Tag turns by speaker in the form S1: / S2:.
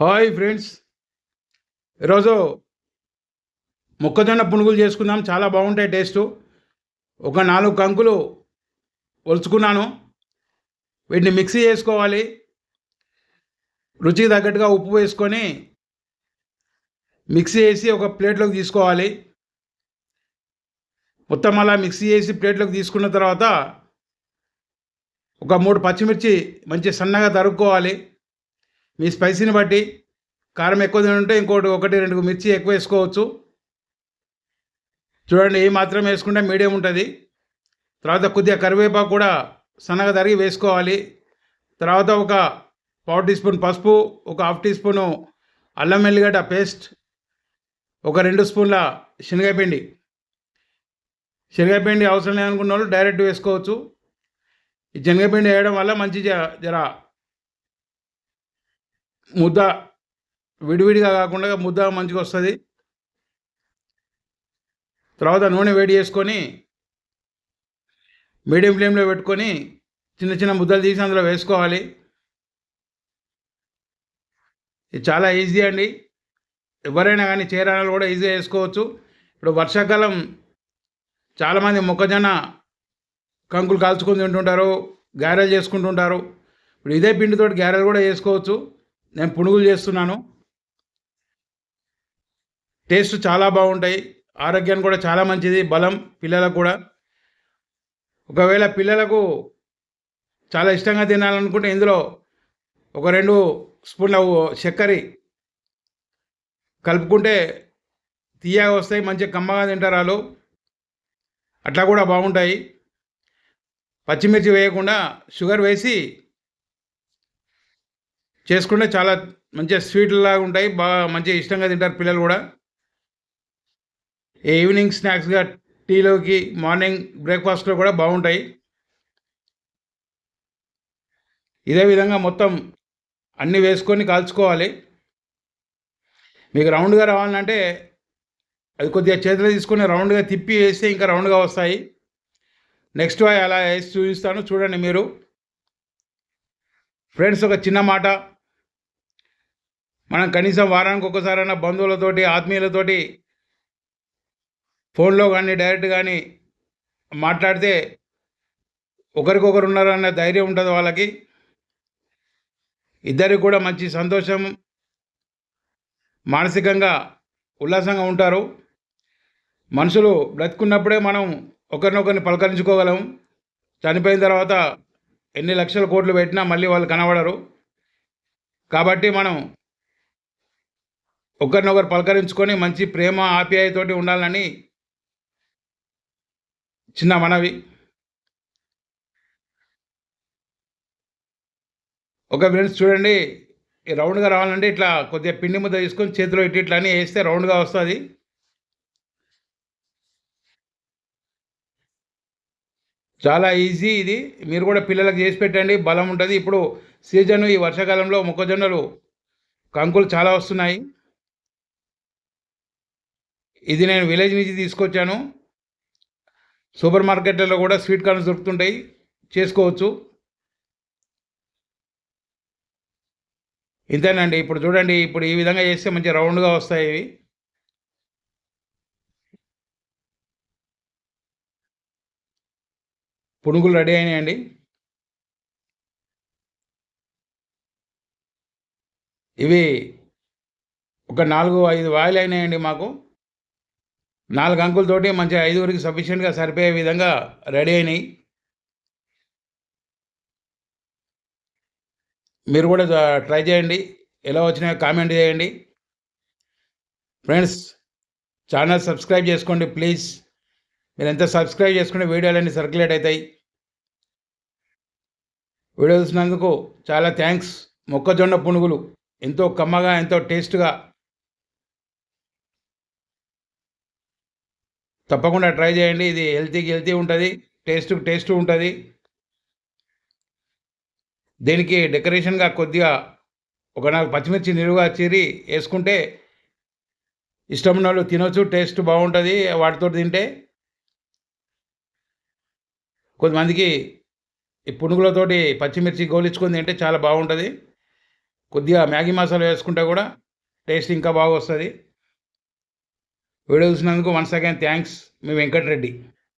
S1: Hi friends. ఈరోజు మొక్కజొన్న పునుగులు చేసుకుందాం. చాలా బాగుంటాయి టేస్టు. ఒక నాలుగు కంకులు ఒలుచుకున్నాను. వీటిని మిక్సీ చేసుకోవాలి. రుచికి తగ్గట్టుగా ఉప్పు వేసుకొని మిక్సీ వేసి ఒక ప్లేట్లోకి తీసుకోవాలి. మొత్తం అలా మిక్సీ చేసి ప్లేట్లోకి తీసుకున్న తర్వాత ఒక మూడు పచ్చిమిర్చి మంచి సన్నగా తరుక్కోవాలి. మీ స్పైసీని బట్టి కారం ఎక్కువ తింటే ఇంకోటి ఒకటి రెండు మిర్చి ఎక్కువ వేసుకోవచ్చు. చూడండి ఏ మాత్రం వేసుకుంటే మీడియం ఉంటుంది. తర్వాత కొద్దిగా కరివేపాకు కూడా సన్నగా తరిగి వేసుకోవాలి. తర్వాత ఒక పావు టీ స్పూన్ పసుపు ఒక హాఫ్ టీ స్పూను అల్లం వెల్లిగడ్డ పేస్ట్ ఒక రెండు స్పూన్ల శనగపిండి. శనగపిండి అవసరం లేదనుకున్న వాళ్ళు డైరెక్ట్ వేసుకోవచ్చు. ఈ శనగపిండి వేయడం వల్ల మంచి జర ముద్ద విడివిడిగా కాకుండా ముద్ద మంచిగా వస్తుంది. తర్వాత నూనె వేడి చేసుకొని మీడియం ఫ్లేమ్లో పెట్టుకొని చిన్న చిన్న ముద్దలు తీసి అందులో వేసుకోవాలి. ఇది చాలా ఈజీ అండి. ఎవరైనా కానీ చేరాలు కూడా ఈజీగా వేసుకోవచ్చు ఇప్పుడు వర్షాకాలం చాలామంది మొక్కజొన్న కంకులు కాల్చుకొని తింటుంటారు గారెలు చేసుకుంటుంటారు. ఇప్పుడు ఇదే పిండితోటి గారెలు కూడా చేసుకోవచ్చు. నేను పునుగులు చేస్తున్నాను. టేస్ట్ చాలా బాగుంటాయి. ఆరోగ్యానికి కూడా చాలా మంచిది. బలం పిల్లలకు కూడా. ఒకవేళ పిల్లలకు చాలా ఇష్టంగా తినాలనుకుంటే ఇందులో ఒక రెండు స్పూన్ల చక్కెర కలుపుకుంటే తీయగా వస్తాయి. మంచిగా కమ్మగా తింటారు వాళ్ళు. అట్లా కూడా బాగుంటాయి. పచ్చిమిర్చి వేయకుండా షుగర్ వేసి చేసుకుంటే చాలా మంచిగా స్వీట్ లాగా ఉంటాయి. బాగా మంచిగా ఇష్టంగా తింటారు పిల్లలు కూడా. ఈ ఈవినింగ్ స్నాక్స్గా టీలోకి మార్నింగ్ బ్రేక్ఫాస్ట్లో కూడా బాగుంటాయి. ఇదే విధంగా మొత్తం అన్నీ వేసుకొని కాల్చుకోవాలి. మీకు రౌండ్గా రావాలంటే అది కొద్దిగా చేతిలో తీసుకొని రౌండ్గా తిప్పి వేస్తే ఇంకా రౌండ్గా వస్తాయి. నెక్స్ట్ అలా వేసి చూపిస్తాను. చూడండి మీరు. ఫ్రెండ్స్ ఒక చిన్న మాట. మనం కనీసం వారానికి ఒకసారైనా బంధువులతోటి ఆత్మీయులతోటి ఫోన్లో కానీ డైరెక్ట్ కానీ మాట్లాడితే ఒకరికొకరు ఉన్నారన్న ధైర్యం ఉంటుంది వాళ్ళకి. ఇద్దరికి కూడా మంచి సంతోషం మానసికంగా ఉల్లాసంగా ఉంటారు. మనుషులు బ్రతుకున్నప్పుడే మనం ఒకరినొకరిని పలకరించుకోగలం. చనిపోయిన తర్వాత ఎన్ని లక్షల కోట్లు పెట్టినా మళ్ళీ వాళ్ళు కనబడరు. కాబట్టి మనం ఒకరినొకరు పలకరించుకొని మంచి ప్రేమ ఆప్యాయతోటి ఉండాలని చిన్న మనవి. ఒక ఫ్రెండ్స్ చూడండి ఈ రౌండ్గా రావాలంటే ఇట్లా కొద్దిగా పిండి ముద్ద తీసుకొని చేతిలో ఇటు ఇట్లా అని వేస్తే రౌండ్గా వస్తుంది. చాలా ఈజీ ఇది. మీరు కూడా పిల్లలకు చేసి పెట్టండి బలం ఉంటుంది. ఇప్పుడు సీజన్ ఈ వర్షాకాలంలో మొక్కజొన్నలు కంకులు చాలా వస్తున్నాయి. ఇది నేను విలేజ్ నుంచి తీసుకొచ్చాను. సూపర్ మార్కెట్లలో కూడా స్వీట్ కార్న్స్ దొరుకుతుంటాయి. చేసుకోవచ్చు. ఇంతేనండి. ఇప్పుడు చూడండి ఇప్పుడు ఈ విధంగా చేస్తే మంచి రౌండ్గా వస్తాయి ఇవి. పునుగులు రెడీ అయినాయండి. ఇవి ఒక నాలుగు ఐదు వాయిల్ అయినాయండి మాకు. నాలుగు అంకులతోటి మంచి ఐదుగురికి సఫిషియెంట్గా సరిపోయే విధంగా రెడీ అయినాయి. మీరు కూడా ట్రై చేయండి. ఎలా వచ్చినాయో కామెంట్ చేయండి. ఫ్రెండ్స్ ఛానల్ సబ్స్క్రైబ్ చేసుకోండి ప్లీజ్. మీరు ఎంత సబ్స్క్రైబ్ చేసుకుంటే వీడియోలన్నీ సర్క్యులేట్ అవుతాయి. వీడియో చూసినందుకు చాలా థ్యాంక్స్. మొక్కజొన్న పునుగులు ఎంతో కమ్మగా ఎంతో టేస్ట్గా తప్పకుండా ట్రై చేయండి. ఇది హెల్తీకి హెల్తీ ఉంటుంది. టేస్ట్ టేస్ట్ ఉంటుంది. దీనికి డెకరేషన్గా కొద్దిగా ఒక నాకు పచ్చిమిర్చి నిలువుగా చీరి వేసుకుంటే ఇష్టం ఉన్న వాళ్ళు తినొచ్చు టేస్ట్ బాగుంటుంది వాటితో తింటే. కొంతమందికి ఈ పునుగులతోటి పచ్చిమిర్చి గోలించుకొని తింటే చాలా బాగుంటుంది. కొద్దిగా మ్యాగీ మసాలా వేసుకుంటే కూడా టేస్ట్ ఇంకా బాగా వస్తుంది వీడియో చూసినందుకు వన్స్ అగైన్ థ్యాంక్స్. మీ వెంకటరెడ్డి.